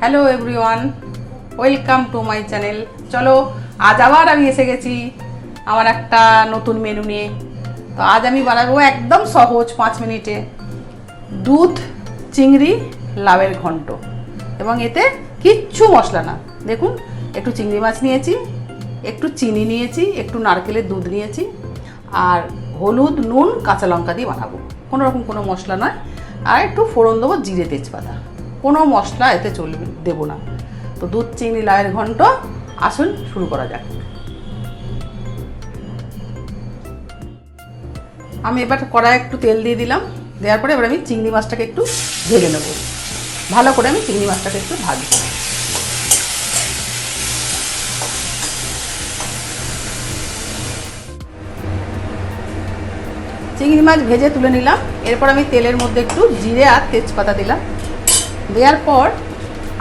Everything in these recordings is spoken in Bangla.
Hello everyone welcome to my channel চলো, আজ আবার আমি এসে গেছি আমার একটা নতুন মেনু নিয়ে। তো আজ আমি বানাবো একদম সহজ পাঁচ মিনিটে দুধ, চিংড়ি, লাউয়ের ঘন্ট। এবং এতে কিচ্ছু মশলা না। দেখুন, একটু চিংড়ি মাছ নিয়েছি, একটু চিনি নিয়েছি, একটু নারকেলের দুধ নিয়েছি, আর হলুদ, নুন, কাঁচা লঙ্কা দিয়ে বানাবো। কোনো রকম কোনো মশলা নয়। আর একটু ফোড়ন দেবো জিরে তেজপাতা। কোনো মশলা এতে চলবে দেবো না। তো দুধ, চিনি লায়ের ঘন্ট, আসুন শুরু করা যাক। আমি এবার কড়াই একটু তেল দিয়ে দিলাম। দেওয়ার পরে এবার আমি চিংড়ি মাছটাকে একটু ভেজে নেব। ভালো করে আমি চিংড়ি মাছটাকে একটু ভাজবো। চিংড়ি মাছ ভেজে তুলে নিলাম। এরপর আমি তেলের মধ্যে একটু জিরে আর তেজপাতা দিলাম। দেওয়ার পর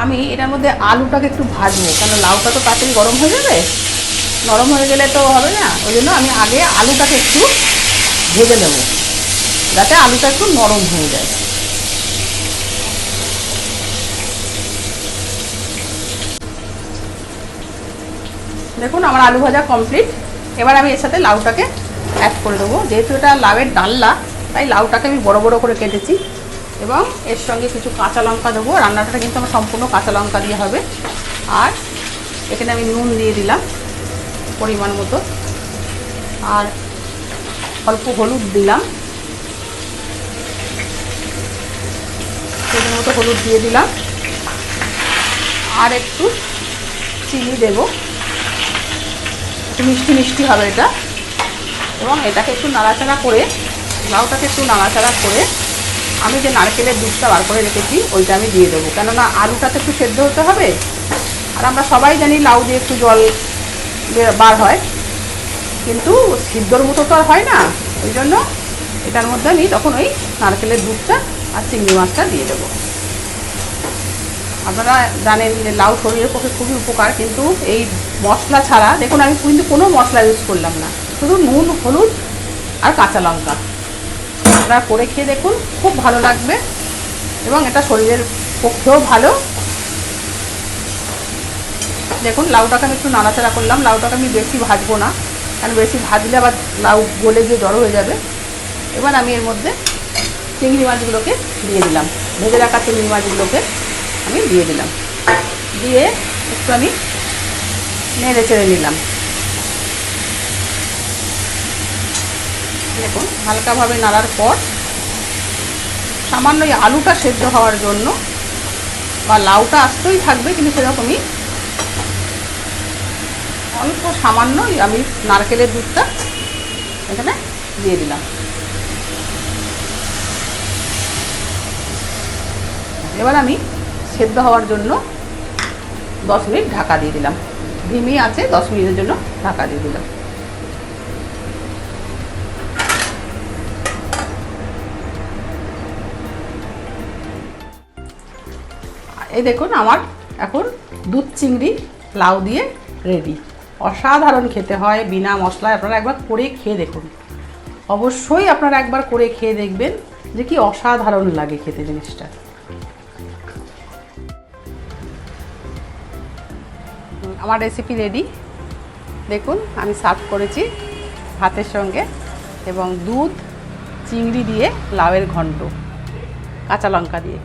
আমি এটার মধ্যে আলুটাকে একটু ভাজবো, কেন লাউটা তো তাড়াতাড়ি গরম হয়ে যাবে? নরম হয়ে গেলে তো হবে না, ওই জন্য আমি আগে আলুটাকে একটু ভেজে নেব, যাতে আলুটা একটু নরম হয়ে যায়। দেখুন, আমার আলু ভাজা কমপ্লিট এবার আমি এর সাথে লাউটাকে অ্যাড করে দেবো। যেহেতু এটা লাউয়ের ডাল্লা তাই লাউটাকে আমি বড় বড় করে কেটেছি। এবং এর সঙ্গে কিছু কাঁচা লঙ্কা দেবো। রান্নাটা কিন্তু আমার সম্পূর্ণ কাঁচা লঙ্কা দিয়ে হবে। আর এখানে আমি নুন দিয়ে দিলাম পরিমাণ মতো। আর অল্প হলুদ দিলাম। সেটার মতো হলুদ দিয়ে দিলাম। আর একটু চিনি দেবো। একটু মিষ্টি মিষ্টি হবে এটা। এবং এটাকে একটু নাড়াচাড়া করে, লাউটাকে একটু নাড়াচাড়া করে আমি যে নারকেলের দুধটা বার করে রেখেছি, ওইটা আমি দিয়ে দেবো। কেননা আলুটা তো একটু সেদ্ধ হতে হবে। আর আমরা সবাই জানি লাউ দিয়ে একটু জল বার হয়। কিন্তু সিদ্ধর মতো তো আর হয় না। ওই জন্য এটার মধ্যে আমি তখন ওই নারকেলের দুধটা আর চিংড়ি মাছটা দিয়ে দেবো। আপনারা জানেন যে লাউ শরীরের পক্ষে খুবই উপকার, কিন্তু এই মশলা ছাড়া, দেখুন আমি কিন্তু কোনো মশলা ইউজ করলাম না। শুধু নুন, হলুদ আর কাঁচা লঙ্কা। আপনারা করে খেয়ে দেখুন, খুব ভালো লাগবে এবং এটা শরীরের পক্ষেও ভালো। দেখুন, লাউটাকে আমি একটু নাড়াচাড়া করলাম। লাউটাকে আমি বেশি ভাজবো না, কারণ বেশি ভাজলে আবার লাউ গলে গিয়ে জড়ো হয়ে যাবে। এবার আমি এর মধ্যে চিংড়ি মাছগুলোকে দিয়ে দিলাম। ভেজে রাখা চিংড়ি মাছগুলোকে আমি দিয়ে দিলাম। দিয়ে একটু আমি নেড়ে চেড়ে নিলাম। দেখুন, হালকাভাবে নাড়ার পর সামান্য আলুটা সেদ্ধ হওয়ার জন্য বা লাউটা আসতেই থাকবে, কিন্তু সেরকমই অল্প সামান্য আমি নারকেলের দুধটা এখানে দিয়ে দিলাম। এবার আমি সেদ্ধ হওয়ার জন্য দশ মিনিট ঢাকা দিয়ে দিলাম। ধিমি আছে, দশ মিনিটের জন্য ঢাকা দিয়ে দিলাম। এই দেখুন, আমার এখন দুধ চিংড়ি লাউ দিয়ে রেডি অসাধারণ খেতে হয় বিনা মশলায়। আপনারা একবার করে খেয়ে দেখুন। অবশ্যই আপনারা একবার করে খেয়ে দেখবেন যে কি অসাধারণ লাগে খেতে জিনিসটা। আমার রেসিপি রেডি দেখুন, আমি সার্ভ করেছি ভাতের সঙ্গে এবং দুধ, চিংড়ি দিয়ে লাউয়ের ঘন্ট, কাঁচা লঙ্কা দিয়ে।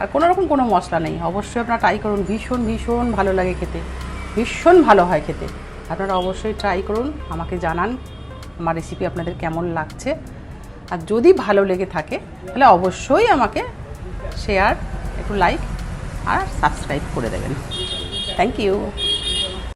আর কোনো রকম কোনো মশলা নেই। অবশ্যই আপনারা ট্রাই করুন, ভীষণ ভীষণ ভালো লাগে খেতে। ভীষণ ভালো হয় খেতে। আপনারা অবশ্যই ট্রাই করুন, আমাকে জানান আমার রেসিপি আপনাদের কেমন লাগছে। আর যদি ভালো লেগে থাকে, তাহলে অবশ্যই আমাকে শেয়ার একটু লাইক আর সাবস্ক্রাইব করে দেবেন। Thank you